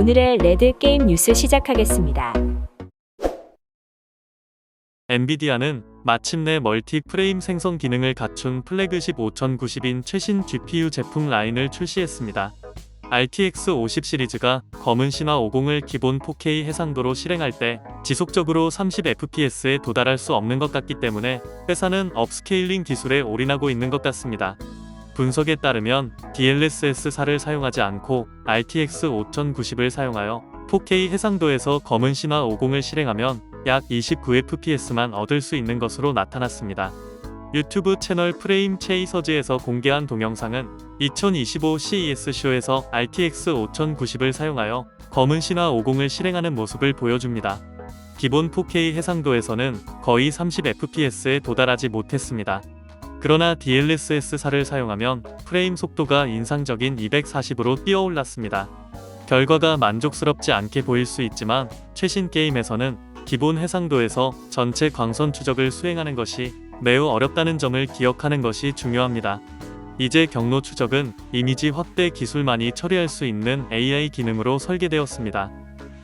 오늘의 레드 게임 뉴스 시작하겠습니다. 엔비디아는 마침내 멀티 프레임 생성 기능을 갖춘 플래그십 5090인 최신 GPU 제품 라인을 출시했습니다. RTX 50 시리즈가 검은 신화 50을 기본 4K 해상도로 실행할 때 지속적으로 30fps에 도달할 수 없는 것 같기 때문에 회사는 업스케일링 기술에 올인하고 있는 것 같습니다. 분석에 따르면 DLSS사를 사용하지 않고 RTX 5090을 사용하여 4K 해상도에서 검은 신화 50을 실행하면 약 29fps만 얻을 수 있는 것으로 나타났습니다. 유튜브 채널 프레임 체이서즈에서 공개한 동영상은 2025 CES-쇼에서 RTX 5090을 사용하여 검은 신화 50을 실행하는 모습을 보여줍니다. 기본 4K 해상도에서는 거의 30fps에 도달하지 못했습니다. 그러나 DLSS사를 사용하면 프레임 속도가 인상적인 240으로 뛰어올랐습니다. 결과가 만족스럽지 않게 보일 수 있지만 최신 게임에서는 기본 해상도에서 전체 광선 추적을 수행하는 것이 매우 어렵다는 점을 기억하는 것이 중요합니다. 이제 경로 추적은 이미지 확대 기술만이 처리할 수 있는 AI 기능으로 설계되었습니다.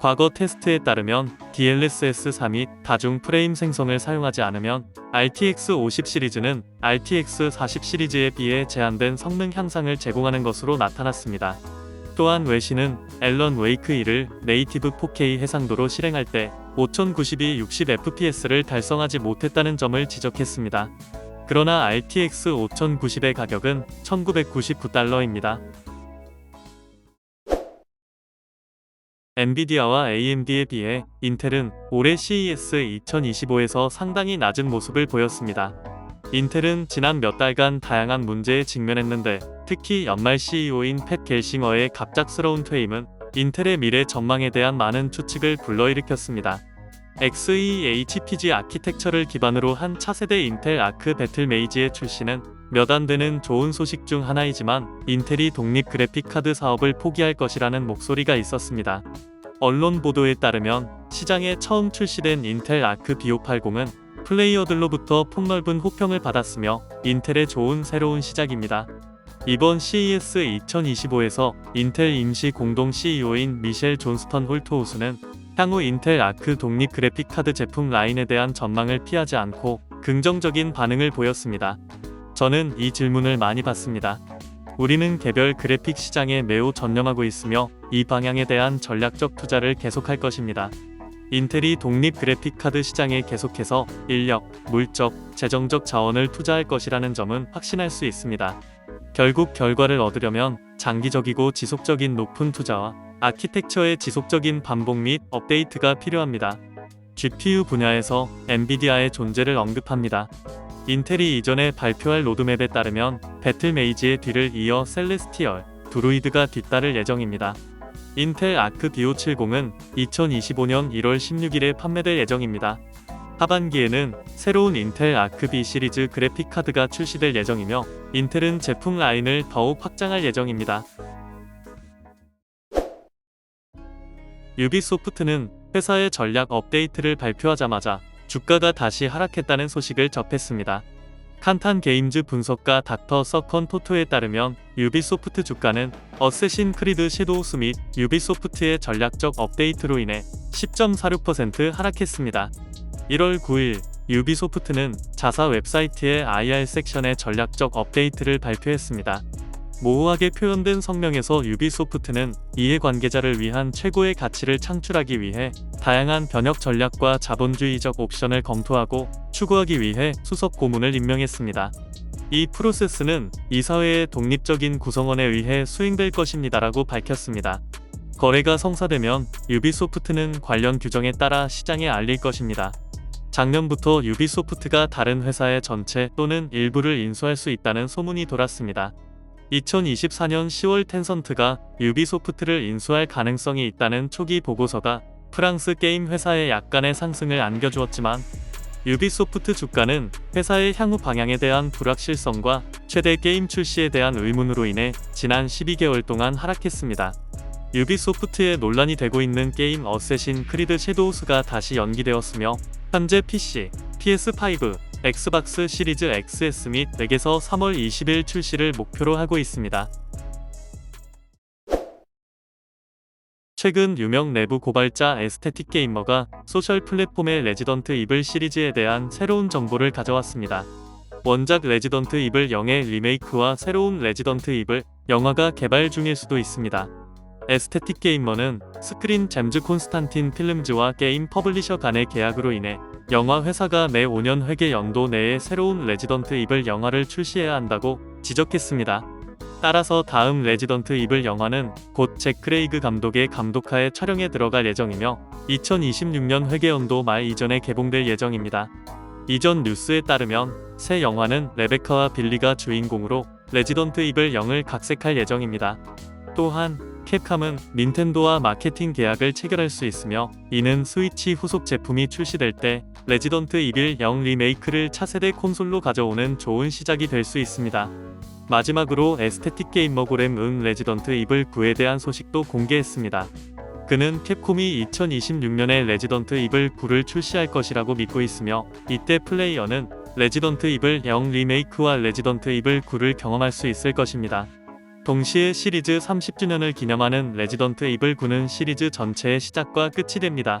과거 테스트에 따르면 DLSS 3및 다중 프레임 생성을 사용하지 않으면 RTX 50 시리즈는 RTX 40 시리즈에 비해 제한된 성능 향상을 제공하는 것으로 나타났습니다. 또한 외신은 앨런 웨이크 1을 네이티브 4K 해상도로 실행할 때 5090이 60fps를 달성하지 못했다는 점을 지적했습니다. 그러나 RTX 5090의 가격은 1999달러입니다. 엔비디아와 AMD에 비해 인텔은 올해 CES 2025에서 상당히 낮은 모습을 보였습니다. 인텔은 지난 몇 달간 다양한 문제에 직면했는데 특히 연말 CEO인 팻 겔싱어의 갑작스러운 퇴임은 인텔의 미래 전망에 대한 많은 추측을 불러일으켰습니다. XeHPG 아키텍처를 기반으로 한 차세대 인텔 아크 배틀 메이지의 출시는 몇 안 되는 좋은 소식 중 하나이지만 인텔이 독립 그래픽 카드 사업을 포기할 것이라는 목소리가 있었습니다. 언론 보도에 따르면 시장에 처음 출시된 인텔 아크 B580은 플레이어들로부터 폭넓은 호평을 받았으며 인텔의 좋은 새로운 시작입니다. 이번 CES 2025에서 인텔 임시 공동 CEO인 미셸 존스턴 홀토우스는 향후 인텔 아크 독립 그래픽 카드 제품 라인에 대한 전망을 피하지 않고 긍정적인 반응을 보였습니다. 저는 이 질문을 많이 받습니다. 우리는 개별 그래픽 시장에 매우 전념하고 있으며 이 방향에 대한 전략적 투자를 계속할 것입니다. 인텔이 독립 그래픽 카드 시장에 계속해서 인력, 물적, 재정적 자원을 투자할 것이라는 점은 확신할 수 있습니다. 결국 결과를 얻으려면 장기적이고 지속적인 높은 투자와 아키텍처의 지속적인 반복 및 업데이트가 필요합니다. GPU 분야에서 엔비디아의 존재를 언급합니다. 인텔이 이전에 발표할 로드맵에 따르면 배틀 메이지의 뒤를 이어 셀레스티얼, 드루이드가 뒤따를 예정입니다. 인텔 아크 B570은 2025년 1월 16일에 판매될 예정입니다. 하반기에는 새로운 인텔 아크 B 시리즈 그래픽 카드가 출시될 예정이며 인텔은 제품 라인을 더욱 확장할 예정입니다. 유비소프트는 회사의 전략 업데이트를 발표하자마자 주가가 다시 하락했다는 소식을 접했습니다. 칸탄 게임즈 분석가 닥터 서컨 토토에 따르면 유비소프트 주가는 어쌔신 크리드 섀도우스 및 유비소프트의 전략적 업데이트로 인해 10.46% 하락했습니다. 1월 9일 유비소프트는 자사 웹사이트의 IR 섹션의 전략적 업데이트를 발표했습니다. 모호하게 표현된 성명에서 유비소프트는 이해 관계자를 위한 최고의 가치를 창출하기 위해 다양한 변혁 전략과 자본주의적 옵션을 검토하고 추구하기 위해 수석 고문을 임명했습니다. 이 프로세스는 이사회의 독립적인 구성원에 의해 수행될 것입니다라고 밝혔습니다. 거래가 성사되면 유비소프트는 관련 규정에 따라 시장에 알릴 것입니다. 작년부터 유비소프트가 다른 회사의 전체 또는 일부를 인수할 수 있다는 소문이 돌았습니다. 2024년 10월 텐선트가 유비소프트를 인수할 가능성이 있다는 초기 보고서가 프랑스 게임 회사의 약간의 상승을 안겨주었지만 유비소프트 주가는 회사의 향후 방향에 대한 불확실성과 최대 게임 출시에 대한 의문으로 인해 지난 12개월 동안 하락했습니다. 유비소프트에 논란이 되고 있는 게임 어쌔신 크리드 섀도우스가 다시 연기되었으며 현재 PC, PS5, 엑스박스 시리즈 XS 및 맥에서 3월 20일 출시를 목표로 하고 있습니다. 최근 유명 내부 고발자 에스테틱 게이머가 소셜 플랫폼의 레지던트 이블 시리즈에 대한 새로운 정보를 가져왔습니다. 원작 레지던트 이블 0의 리메이크와 새로운 레지던트 이블 영화가 개발 중일 수도 있습니다. 에스테틱 게이머는 스크린 잼즈 콘스탄틴 필름즈와 게임 퍼블리셔 간의 계약으로 인해 영화 회사가 매 5년 회계 연도 내에 새로운 레지던트 이블 영화를 출시해야 한다고 지적했습니다. 따라서 다음 레지던트 이블 영화는 곧 잭 크레이그 감독의 감독하에 촬영에 들어갈 예정이며 2026년 회계 연도 말 이전에 개봉될 예정입니다. 이전 뉴스에 따르면 새 영화는 레베카와 빌리가 주인공으로 레지던트 이블 0을 각색할 예정입니다. 또한 캡캄은 닌텐도와 마케팅 계약을 체결할 수 있으며 이는 스위치 후속 제품이 출시될 때 레지던트 이빌 0 리메이크를 차세대 콘솔로 가져오는 좋은 시작이 될 수 있습니다. 마지막으로 에스테틱 게이머 고렘 응 레지던트 이블 9에 대한 소식도 공개했습니다. 그는 캡콤이 2026년에 레지던트 이블 9를 출시할 것이라고 믿고 있으며 이때 플레이어는 레지던트 이블 0 리메이크와 레지던트 이블 9를 경험할 수 있을 것입니다. 동시에 시리즈 30주년을 기념하는 레지던트 이블 9는 시리즈 전체의 시작과 끝이 됩니다.